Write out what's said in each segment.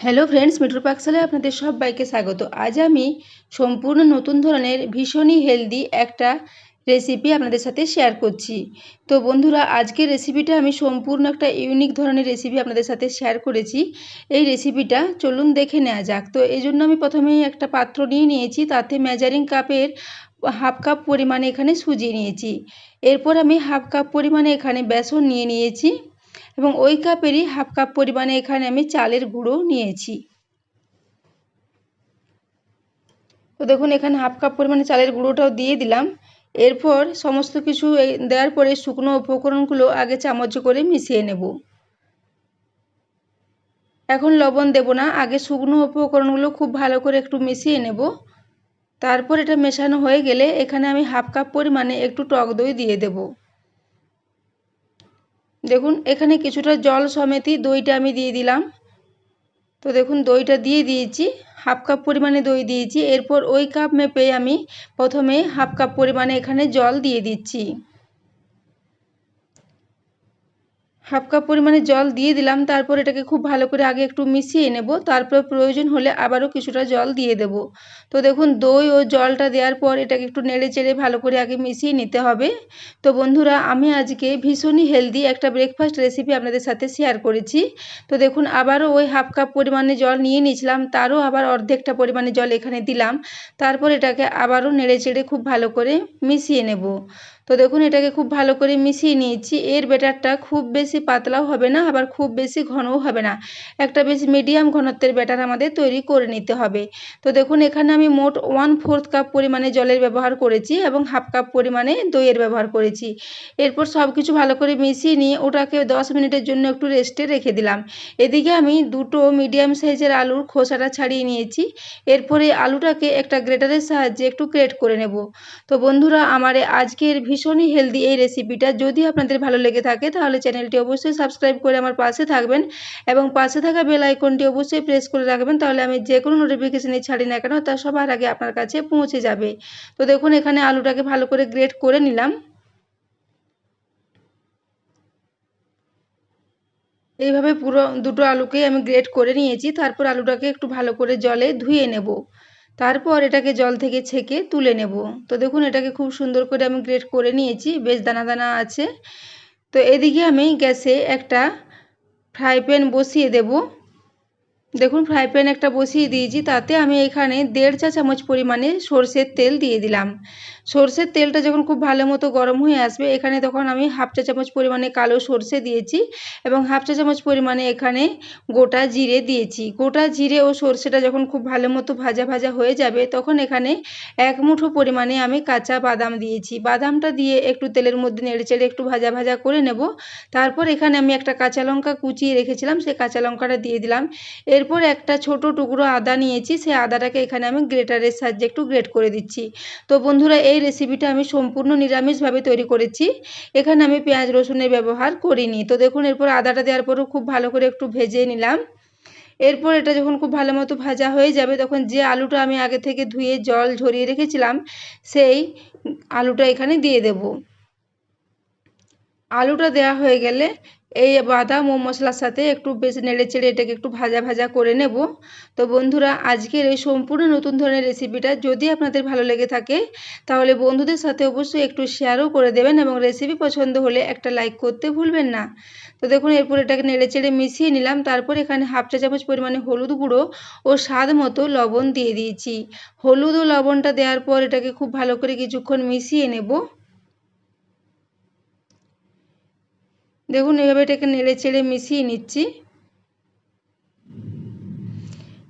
Hello friends মিঠুর পাকশালে আপনাদের সবাইকে স্বাগত। আজ আমি সম্পূর্ণ নতুন ধরনের ভীষণই হেলদি একটা রেসিপি আপনাদের সাথে শেয়ার করছি। তো বন্ধুরা, আজকের রেসিপিটা আমি সম্পূর্ণ একটা ইউনিক ধরনের রেসিপি আপনাদের সাথে শেয়ার করেছি। এই রেসিপিটা চলুন দেখে নেওয়া যাক। তো এই জন্য আমি প্রথমেই একটা পাত্র নিয়ে নিয়েছি, তাতে মেজারিং কাপের হাফ কাপ পরিমাণে এখানে সুজি নিয়েছি। এরপর আমি হাফ কাপ পরিমাণে এখানে বেসন নিয়ে নিয়েছি। এবং ওই কাপেরই হাফ কাপ পরিমাণে এখানে আমি চালের গুঁড়ো নিয়েছি। তো দেখুন, এখানে হাফ কাপ পরিমাণে চালের গুঁড়োটাও দিয়ে দিলাম। এরপর সমস্ত কিছু দেওয়ার পরে শুকনো উপকরণগুলো আগে চামচ করে মিশিয়ে নেব। এখন লবণ দেব না, আগে শুকনো উপকরণগুলো খুব ভালো করে একটু মিশিয়ে নেব। তারপর এটা মেশানো হয়ে গেলে এখানে আমি হাফ কাপ পরিমাণে একটু টক দই দিয়ে দেবো। দেখুন, এখানে কিছুটা জল সমেতই দইটা আমি দিয়ে দিলাম। তো দেখুন, দইটা দিয়ে দিয়েছি, হাফ কাপ পরিমাণে দই দিয়েছি। এরপর ওই কাপ মেপে আমি প্রথমে হাফ কাপ পরিমাণে এখানে জল দিয়ে দিচ্ছি। হাফ কাপ পরিমাণে জল দিয়ে দিলাম, তারপর এটাকে খুব ভালো করে আগে একটু মিশিয়ে নেব, তারপর প্রয়োজন হলে আবারও কিছুটা জল দিয়ে দেব। তো দেখুন, দই ও জলটা দেওয়ার পর এটাকে একটু নেড়ে চেড়ে ভালো করে আগে মিশিয়ে নিতে হবে। তো বন্ধুরা, আমি আজকে ভীষণই হেলদি একটা ব্রেকফাস্ট রেসিপি আপনাদের সাথে শেয়ার করেছি। তো দেখুন, আবারও ওই হাফ কাপ পরিমাণে জল নিয়ে নিয়েছিলাম, তারও আবার অর্ধেকটা পরিমাণে জল এখানে দিলাম, তারপর এটাকে আবারও নেড়ে চেড়ে খুব ভালো করে মিশিয়ে নেব। তো দেখুন, এটাকে খুব ভালো করে মিশিয়ে নিয়েছি। এর ব্যাটারটা খুব বেশি পাতলাও হবে না, আবার খুব বেশি ঘনও হবে না। একটা বেশ মিডিয়াম ঘনত্বের ব্যাটার আমাদের তৈরি করে নিতে হবে। তো দেখুন, এখানে আমি মোট ওয়ান ফোর্থ কাপ পরিমাণে জলের ব্যবহার করেছি এবং হাফ কাপ পরিমাণে দইয়ের ব্যবহার করেছি। এরপর সব কিছু ভালো করে মিশিয়ে নিয়ে ওটাকে দশ মিনিটের জন্য একটু রেস্টে রেখে দিলাম। এদিকে আমি দুটো মিডিয়াম সাইজের আলুর খোসাটা ছাড়িয়ে নিয়েছি। এরপরে আলুটাকে একটা গ্রেটারের সাহায্যে একটু গ্রেট করে নেব। তো বন্ধুরা, আমার আজকের ভীষণই হেলদি এই রেসিপিটা যদি আপনাদের ভালো লেগে থাকে, তাহলে চ্যানেলটি অবশ্যই সাবস্ক্রাইব করে আমার পাশে থাকবেন এবং পাশে থাকা বেল আইকনটি অবশ্যই প্রেস করে রাখবেন, তাহলে আমি যে কোনো নোটিফিকেশানই ছাড়ি না কেন, তা সবার আগে আপনার কাছে পৌঁছে যাবে। তো দেখুন, এখানে আলুটাকে ভালো করে গ্রেট করে নিলাম। এইভাবে পুরো দুটো আলুকেই আমি গ্রেট করে নিয়েছি, তারপর আলুটাকে একটু ভালো করে জলে ধুয়ে নেব। তারপর এটাকে জল থেকে ছেঁকে তুলে নেব। তো দেখুন, এটাকে খুব সুন্দর করে আমি গ্রেট করে নিয়েছি, বেশ দানা দানা আছে। তো এদিকে আমি গ্যাসে একটা ফ্রাই প্যান বসিয়ে দেব। দেখুন, ফ্রাই প্যান একটা বসিয়ে দিয়েছি, তাতে আমি এখানে দেড় চা চামচ পরিমাণে সর্ষের তেল দিয়ে দিলাম। সর্ষের তেলটা যখন খুব ভালো মতো গরম হয়ে আসবে, এখানে তখন আমি হাফ চা চামচ পরিমাণে কালো সর্ষে দিয়েছি এবং হাফ চা চামচ পরিমাণে এখানে গোটা জিরে দিয়েছি। গোটা জিরে ও সর্ষেটা যখন খুব ভালো মতো ভাজা ভাজা হয়ে যাবে, তখন এখানে এক মুঠো পরিমাণে আমি কাঁচা বাদাম দিয়েছি। বাদামটা দিয়ে একটু তেলের মধ্যে নেড়ে চেড়ে একটু ভাজা ভাজা করে নেব। তারপর এখানে আমি একটা কাঁচা লঙ্কা কুচিয়ে রেখেছিলাম, সেই কাঁচা লঙ্কাটা দিয়ে দিলাম। এরপর একটা ছোট টুকরো আদা নিয়েছি, সেই আদাটাকে এখানে আমি গ্রেটারের সাহায্যে একটু গ্রেট করে দিচ্ছি। তো বন্ধুরা, এই রেসিপিটা আমি সম্পূর্ণ নিরামিষভাবে তৈরি করেছি। এখানে আমি পেঁয়াজ, রসুনের ব্যবহার করিনি। তো দেখুন, এরপর আদাটা দেওয়ার পরও খুব ভালো করে একটু ভেজে নিলাম। এরপর এটা যখন খুব ভালো মতো ভাজা হয়ে যাবে, তখন যে আলুটা আমি আগে থেকে ধুয়ে, জল ঝরিয়ে রেখেছিলাম, সেই আলুটা এখানে দিয়ে দেব। আলুটা দেওয়া হয়ে গেলে এই বাদাম ও মশলার সাথে একটু বেশ নেড়ে চেড়ে এটাকে একটু ভাজা ভাজা করে নেব। তো বন্ধুরা, আজকের এই সম্পূর্ণ নতুন ধরনের রেসিপিটা যদি আপনাদের ভালো লেগে থাকে, তাহলে বন্ধুদের সাথে অবশ্যই একটু শেয়ারও করে দেবেন এবং রেসিপি পছন্দ হলে একটা লাইক করতে ভুলবেন না। তো দেখুন, এরপর এটাকে নেড়ে চেড়ে মিশিয়ে নিলাম। তারপর এখানে হাফ চা চামচ পরিমাণে হলুদ গুঁড়ো ও স্বাদ মতো লবণ দিয়ে দিয়েছি। হলুদ ও লবণটা দেওয়ার পর এটাকে খুব ভালো করে কিছুক্ষণ মিশিয়ে নেব। দেখুন, এইভাবে এটাকে নেড়ে চেড়ে মিশিয়ে নিচ্ছি।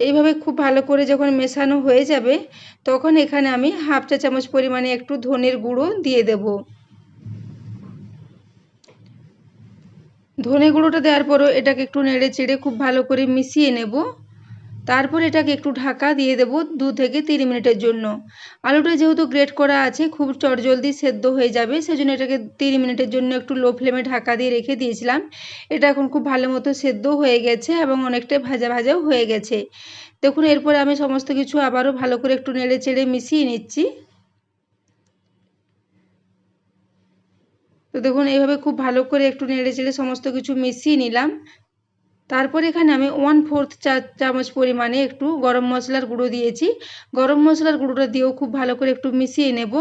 এইভাবে খুব ভালো করে যখন মেশানো হয়ে যাবে, তখন এখানে আমি হাফ চা চামচ পরিমাণে একটু ধনের গুঁড়ো দিয়ে দেব। ধনে গুঁড়োটা দেওয়ার পরও এটাকে একটু নেড়ে চেড়ে খুব ভালো করে মিশিয়ে নেব। তারপর এটাকে একটু ঢাকা দিয়ে দেবো দু থেকে তিন মিনিটের জন্য। আলুটা যেহেতু গ্রেট করা আছে, খুব চটজলদি সেদ্ধ হয়ে যাবে, সেজন্য এটাকে তিন মিনিটের জন্য একটু লো ফ্লেমে ঢাকা দিয়ে রেখে দিয়েছিলাম। এটা এখন খুব ভালো মতো সেদ্ধ হয়ে গেছে এবং অনেকটাই ভাজা ভাজাও হয়ে গেছে। দেখুন, এরপরে আমি সমস্ত কিছু আবারও ভালো করে একটু নেড়ে চেড়ে মিশিয়ে নিচ্ছি। তো দেখুন, এইভাবে খুব ভালো করে একটু নেড়ে চেড়ে সমস্ত কিছু মিশিয়ে নিলাম। তারপর এখানে আমি ওয়ান ফোর্থ চা, চামচ পরিমাণে একটু গরম মশলার গুঁড়ো দিয়েছি। গরম মশলার গুঁড়োটা দিয়েও খুব ভালো করে একটু মিশিয়ে নেব।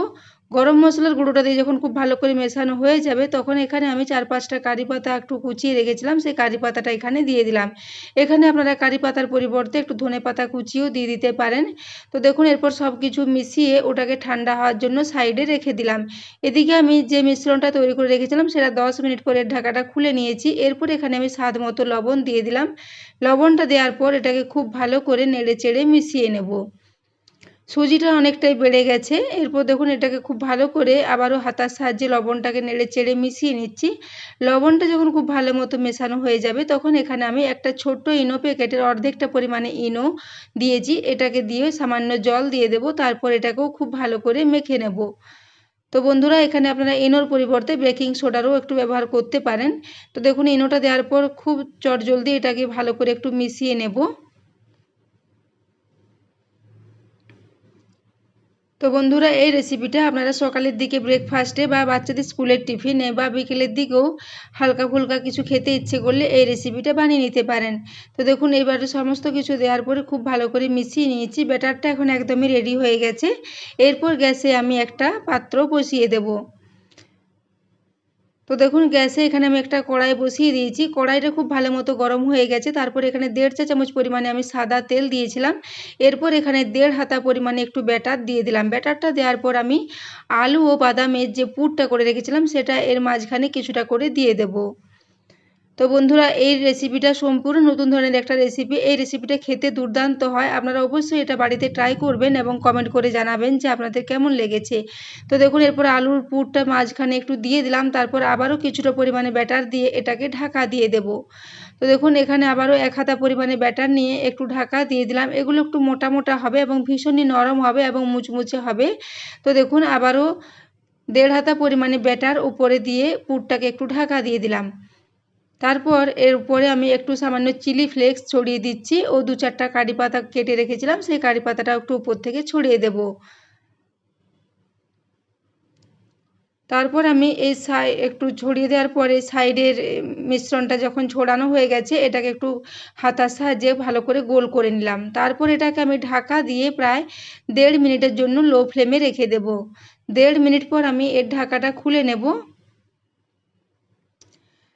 গরম মশলার গুঁড়োটা দিয়ে যখন খুব ভালো করে মেশানো হয়ে যাবে, তখন এখানে আমি চার পাঁচটা কারি পাতা একটু কুচিয়ে রেখেছিলাম, সেই কারি পাতাটা এখানে দিয়ে দিলাম। এখানে আপনারা কারি পাতার পরিবর্তে একটু ধনে পাতা কুচিও দিয়ে দিতে পারেন। তো দেখুন, এরপর সব কিছু মিশিয়ে ওটাকে ঠান্ডা হওয়ার জন্য সাইডে রেখে দিলাম। এদিকে আমি যে মিশ্রণটা তৈরি করে রেখেছিলাম, সেটা দশ মিনিট পরে ঢাকাটা খুলে নিয়েছি। এরপর এখানে আমি স্বাদ মতো লবণ দিয়ে দিলাম। লবণটা দেওয়ার পর এটাকে খুব ভালো করে নেড়ে চেড়ে মিশিয়ে নেব। সুজিটা অনেকটাই বেড়ে গেছে। এরপর দেখুন এটাকে খুব ভালো করে আবারও হাতার সাহায্যে লবণটাকে নেড়ে চেড়ে মিশিয়ে নিচ্ছি। লবণটা যখন খুব ভালো মতো মেশানো হয়ে যাবে, তখন এখানে আমি একটা ছোট্ট ইনো প্যাকেটের অর্ধেকটা পরিমাণে ইনো দিয়েছি। এটাকে দিয়ে সামান্য জল দিয়ে দেব, তারপর এটাকেও খুব ভালো করে মেখে নেব। তো বন্ধুরা, এখানে আপনারা ইনোর পরিবর্তে বেকিং সোডারও একটু ব্যবহার করতে পারেন। তো দেখুন, ইনোটা দেওয়ার পর খুব চটজলদি এটাকে ভালো করে একটু মিশিয়ে নেব। তো বন্ধুরা, এই রেসিপিটা আপনারা সকালের দিকে ব্রেকফাস্টে বা বাচ্চাদের স্কুলের টিফিনে বা বিকেলের দিকেও হালকা ফুলকা কিছু খেতে ইচ্ছে করলে এই রেসিপিটা বানিয়ে নিতে পারেন। তো দেখুন এবারে সমস্ত কিছু দেওয়ার পরে খুব ভালো করে মিশিয়ে নিয়েছি। ব্যাটারটা এখন একদমই রেডি হয়ে গেছে। এরপর গ্যাসে আমি একটা পাত্র বসিয়ে দেবো। তো দেখুন, গ্যাসে এখানে আমি একটা কড়াই বসিয়ে দিয়েছি। কড়াইটা খুব ভালো মতো গরম হয়ে গেছে। তারপর এখানে দেড় চা চামচ পরিমাণে আমি সাদা তেল দিয়েছিলাম। এরপর এখানে দেড় হাতা পরিমাণে একটু ব্যাটার দিয়ে দিলাম। ব্যাটারটা দেওয়ার পর আমি আলু ও বাদামের যে পুরটা করে রেখেছিলাম, সেটা এর মাঝখানে কিছুটা করে দিয়ে দেবো। তো বন্ধুরা, এই রেসিপিটা সম্পূর্ণ নতুন ধরনের একটা রেসিপি এই রেসিপিটা খেতে দুর্দান্ত হয়। আপনারা অবশ্যই এটা বাড়িতে ট্রাই করবেন এবং কমেন্ট করে জানাবেন যে আপনাদের কেমন লেগেছে। তো দেখুন, এরপর আলুর পুরটা মাঝখানে একটু দিয়ে দিলাম। তারপর আবারও কিছুটা পরিমাণে ব্যাটার দিয়ে এটাকে ঢাকা দিয়ে দেব। তো দেখুন, এখানে আবারও এক হাতা পরিমাণে ব্যাটার নিয়ে একটু ঢাকা দিয়ে দিলাম। এগুলো একটু মোটা মোটা হবে এবং ভীষণই নরম হবে এবং মুচমুচে হবে। তো দেখুন, আবারও দেড় হাতা পরিমাণে ব্যাটার উপরে দিয়ে পুরটাকে একটু ঢাকা দিয়ে দিলাম। তারপর এর উপরে আমি একটু সামান্য চিলি ফ্লেক্স ছড়িয়ে দিচ্ছি ও দু চারটা কারি পাতা কেটে রেখেছিলাম, সেই কারি পাতাটা একটু উপর থেকে ছড়িয়ে দেব। তারপর আমি এই সাই একটু ছড়িয়ে দেওয়ার পরে সাইডের মিশ্রণটা যখন ছড়ানো হয়ে গেছে, এটাকে একটু হাতার সাহায্যে ভালো করে গোল করে নিলাম। তারপর এটাকে আমি ঢাকা দিয়ে প্রায় দেড় মিনিটের জন্য লো ফ্লেমে রেখে দেব। দেড় মিনিট পর আমি এর ঢাকাটা খুলে নেব।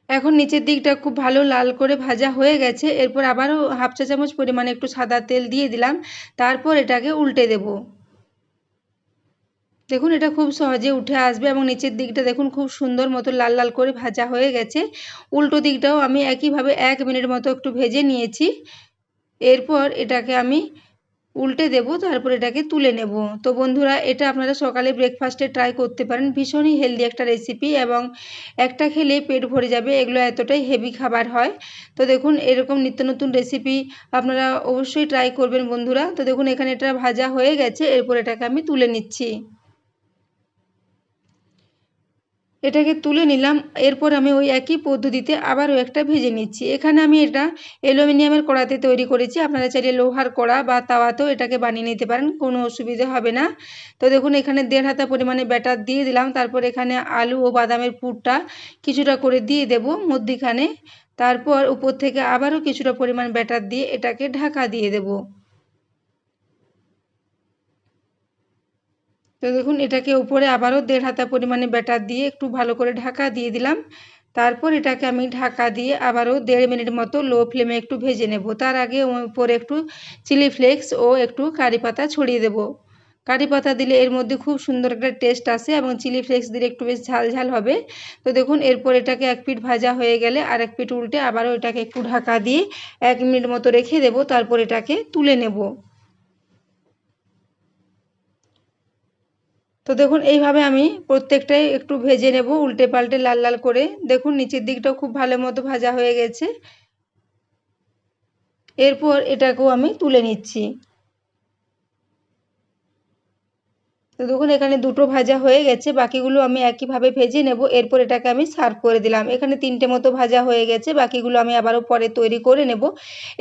এখন নিচের দিকটা খুব ভালো লাল করে ভাজা হয়ে গেছে। এরপর আবারও হাফ চা চামচ পরিমাণে একটু সাদা তেল দিয়ে দিলাম। তারপর এটাকে উল্টে দেব। দেখুন, এটা খুব সহজে উঠে আসবে এবং নিচের দিকটা দেখুন, খুব সুন্দর মতো লাল লাল করে ভাজা হয়ে গেছে। উল্টো দিকটাও আমি একইভাবে এক মিনিট মতো একটু ভেজে নিয়েছি। এরপর এটাকে আমি উল্টে দেব, তারপর এটাকে তুলে নেব। তো বন্ধুরা, এটা আপনারা সকালে ব্রেকফাস্টে ট্রাই করতে পারেন। ভীষণই হেলদি একটা রেসিপি এবং একটা খেলে পেট ভরে যাবে, এগুলো এতটাই হেভি খাবার হয়। তো দেখুন, এরকম নিত্য নতুন রেসিপি আপনারা অবশ্যই ট্রাই করবেন বন্ধুরা। তো দেখুন, এখানে এটা ভাজা হয়ে গেছে, এরপর এটাকে আমি তুলে নিচ্ছি। এটাকে তুলে নিলাম। এরপর আমি ওই একই পদ্ধতিতে আবারও একটা ভেজে নিচ্ছি। এখানে আমি এটা অ্যালুমিনিয়ামের কড়াতে তৈরি করেছি। আপনারা চাইলে লোহার কড়া বা তাওয়াতেও এটাকে বানিয়ে নিতে পারেন, কোনো অসুবিধে হবে না। তো দেখুন, এখানে দেড় হাতা পরিমাণে ব্যাটার দিয়ে দিলাম। তারপর এখানে আলু ও বাদামের পুরটা কিছুটা করে দিয়ে দেব মধ্যিখানে। তারপর উপর থেকে আবারও কিছুটা পরিমাণ ব্যাটার দিয়ে এটাকে ঢাকা দিয়ে দেবো। তো দেখুন, এটাকে উপরে আবারও দেড় হাতা পরিমাণে ব্যাটার দিয়ে একটু ভালো করে ঢাকা দিয়ে দিলাম। তারপর এটাকে আমি ঢাকা দিয়ে আবারও দেড় মিনিট মতো লো ফ্লেমে একটু ভেজে নেব। তার আগে উপরে একটু চিলি ফ্লেক্স ও একটু কারি পাতা ছড়িয়ে দেব। কারি পাতা দিলে এর মধ্যে খুব সুন্দর একটা টেস্ট আসে এবং চিলি ফ্লেক্স দিলে একটু বেশ ঝাল ঝাল হবে। তো দেখুন, এরপর এটাকে এক পিঠ ভাজা হয়ে গেলে আর এক পিঠ উল্টে আবারও এটাকে একটু ঢাকা দিয়ে এক মিনিট মতো রেখে দেব। তারপর এটাকে তুলে নেব। তো দেখুন, এইভাবে আমি প্রত্যেকটাই একটু ভেজে নেব, উল্টে পাল্টে লাল লাল করে। দেখুন, নিচের দিকটাও খুব ভালো মতো ভাজা হয়ে গেছে। এরপর এটাকেও আমি তুলে নিচ্ছি তো তো দেখুন, এখানে দুটো ভাজা হয়ে গেছে। বাকিগুলো আমি একইভাবে ভেজে নেব। এরপর এটাকে আমি সার্ভ করে দিলাম। এখানে তিনটে মতো ভাজা হয়ে গেছে। বাকিগুলো আমি আবারও পরে তৈরি করে নেব।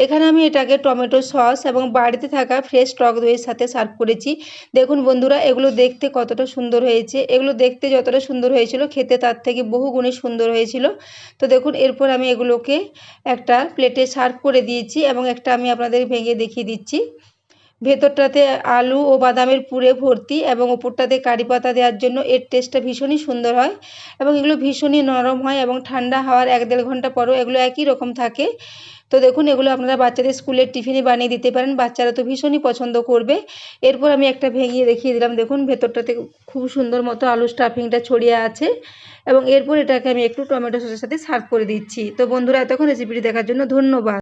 এখানে আমি এটাকে টমেটো সস এবং বাড়িতে থাকা ফ্রেশ টক দইয়ের সাথে সার্ভ করেছি। দেখুন বন্ধুরা, এগুলো দেখতে কতটা সুন্দর হয়েছে। এগুলো দেখতে যতটা সুন্দর হয়েছিল, খেতে তার থেকে বহু গুণে সুন্দর হয়েছিল। তো দেখুন, এরপর আমি এগুলোকে একটা প্লেটে সার্ভ করে দিয়েছি এবং একটা আমি আপনাদের ভেঙে দেখিয়ে দিচ্ছি। ভেতরটাতে আলু ও বাদামের পুরে ভর্তি এবং ওপরটাতে কারি পাতা দেওয়ার জন্য এর টেস্টটা ভীষণই সুন্দর হয় এবং এগুলো ভীষণই নরম হয় এবং ঠান্ডা হওয়ার এক দেড় ঘণ্টা পরও এগুলো একই রকম থাকে। তো দেখুন, এগুলো আপনারা বাচ্চাদের স্কুলের টিফিনে বানিয়ে দিতে পারেন, বাচ্চারা তো ভীষণই পছন্দ করবে। এরপর আমি একটা ভেঙিয়ে দেখিয়ে দিলাম। দেখুন, ভেতরটাতে খুব সুন্দর মতো আলু স্টাফিংটা ছড়িয়ে আছে এবং এরপর এটাকে আমি একটু টমেটো সসের সাথে সার্ভ করে দিচ্ছি। তো বন্ধুরা, এতক্ষণ রেসিপিটি দেখার জন্য ধন্যবাদ।